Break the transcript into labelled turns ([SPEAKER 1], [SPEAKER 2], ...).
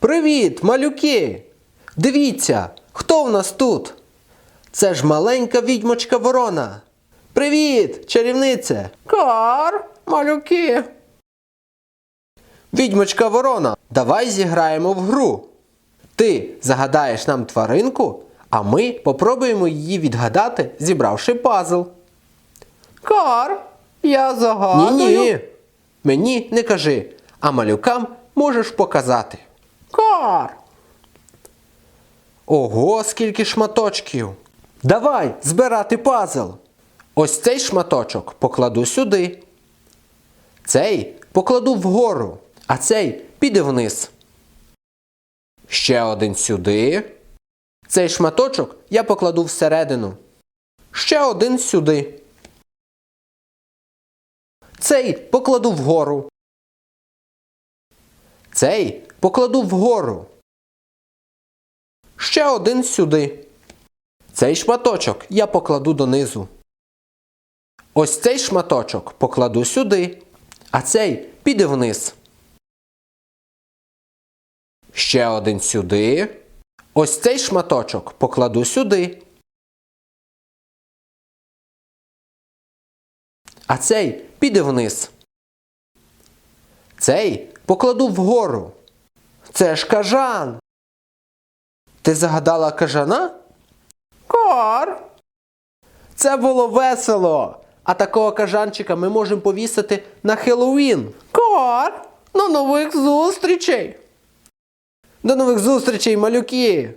[SPEAKER 1] Привіт, малюки! Дивіться, хто в нас тут? Це ж маленька відьмочка ворона. Привіт, чарівнице! Кар, малюки. Відьмочка ворона, давай зіграємо в гру. Ти загадаєш нам тваринку, а ми попробуємо її відгадати, зібравши пазл. Кар, я загадую. Ні, ні. Мені не кажи, а малюкам можеш показати. Кар. Ого, скільки шматочків. Давай збирати пазл. Ось цей шматочок покладу сюди. Цей покладу вгору, а цей піде вниз. Ще один сюди. Цей шматочок я покладу всередину. Ще один сюди. Цей покладу вгору. Цей покладу вгору. Ще один сюди. Цей шматочок я покладу донизу. Ось цей шматочок покладу сюди, а цей піде вниз. Ще один сюди. Ось цей шматочок покладу сюди. А цей піде вниз. Цей покладу вгору. Це ж кажан. Ти загадала кажана? Кар. Це було весело. А такого кажанчика ми можемо повісити на Хеллоуін. Кар. До нових зустрічей. До нових зустрічей, малюки!